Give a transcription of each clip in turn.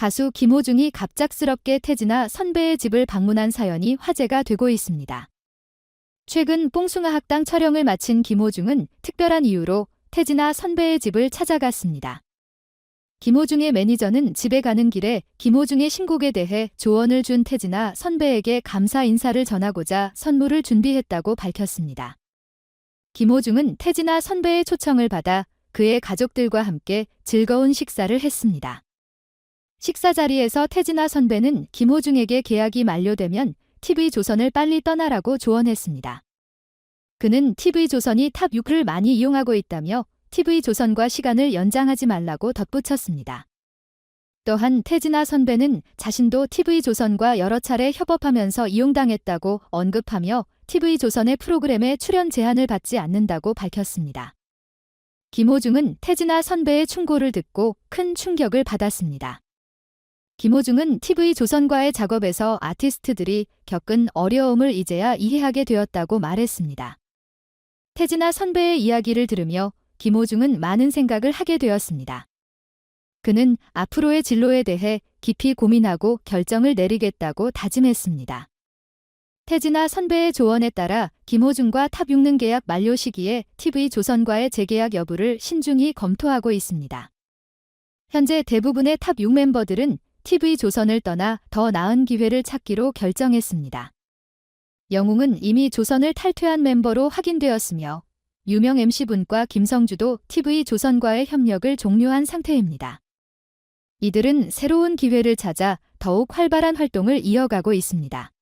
가수 김호중이 갑작스럽게 태진아 선배의 집을 방문한 사연이 화제가 되고 있습니다. 최근 뽕숭아 학당 촬영을 마친 김호중은 특별한 이유로 태진아 선배의 집을 찾아갔습니다. 김호중의 매니저는 집에 가는 길에 김호중의 신곡에 대해 조언을 준 태진아 선배에게 감사 인사를 전하고자 선물을 준비했다고 밝혔습니다. 김호중은 태진아 선배의 초청을 받아 그의 가족들과 함께 즐거운 식사를 했습니다. 식사 자리에서 태진아 선배는 김호중에게 계약이 만료되면 TV조선을 빨리 떠나라고 조언했습니다. 그는 TV조선이 탑 6을 많이 이용하고 있다며 TV조선과 시간을 연장하지 말라고 덧붙였습니다. 또한 태진아 선배는 자신도 TV조선과 여러 차례 협업하면서 이용당했다고 언급하며 TV조선의 프로그램에 출연 제한을 받지 않는다고 밝혔습니다. 김호중은 태진아 선배의 충고를 듣고 큰 충격을 받았습니다. 김호중은 TV조선과의 작업에서 아티스트들이 겪은 어려움을 이제야 이해하게 되었다고 말했습니다. 태진아 선배의 이야기를 들으며 김호중은 많은 생각을 하게 되었습니다. 그는 앞으로의 진로에 대해 깊이 고민하고 결정을 내리겠다고 다짐했습니다. 태진아 선배의 조언에 따라 김호중과 탑 6는 계약 만료 시기에 TV조선과의 재계약 여부를 신중히 검토하고 있습니다. 현재 대부분의 탑 6 멤버들은 TV조선을 떠나 더 나은 기회를 찾기로 결정했습니다. 영웅은 이미 조선을 탈퇴한 멤버로 확인되었으며 유명 MC분과 김성주도 TV조선과의 협력을 종료한 상태입니다. 이들은 새로운 기회를 찾아 더욱 활발한 활동을 이어가고 있습니다.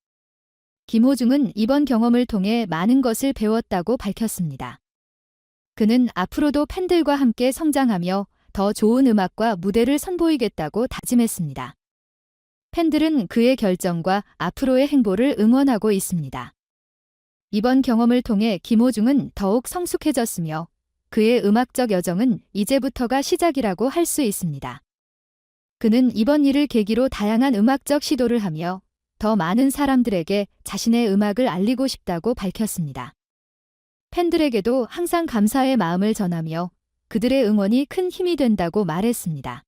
김호중은 이번 경험을 통해 많은 것을 배웠다고 밝혔습니다. 그는 앞으로도 팬들과 함께 성장하며 더 좋은 음악과 무대를 선보이겠다고 다짐했습니다. 팬들은 그의 결정과 앞으로의 행보를 응원하고 있습니다. 이번 경험을 통해 김호중은 더욱 성숙해졌으며 그의 음악적 여정은 이제부터가 시작이라고 할 수 있습니다. 그는 이번 일을 계기로 다양한 음악적 시도를 하며 더 많은 사람들에게 자신의 음악을 알리고 싶다고 밝혔습니다. 팬들에게도 항상 감사의 마음을 전하며 그들의 응원이 큰 힘이 된다고 말했습니다.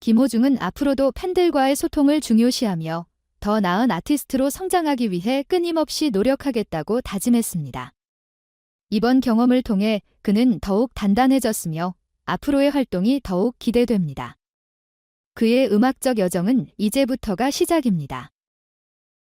김호중은 앞으로도 팬들과의 소통을 중요시하며 더 나은 아티스트로 성장하기 위해 끊임없이 노력하겠다고 다짐했습니다. 이번 경험을 통해 그는 더욱 단단해졌으며 앞으로의 활동이 더욱 기대됩니다. 그의 음악적 여정은 이제부터가 시작입니다.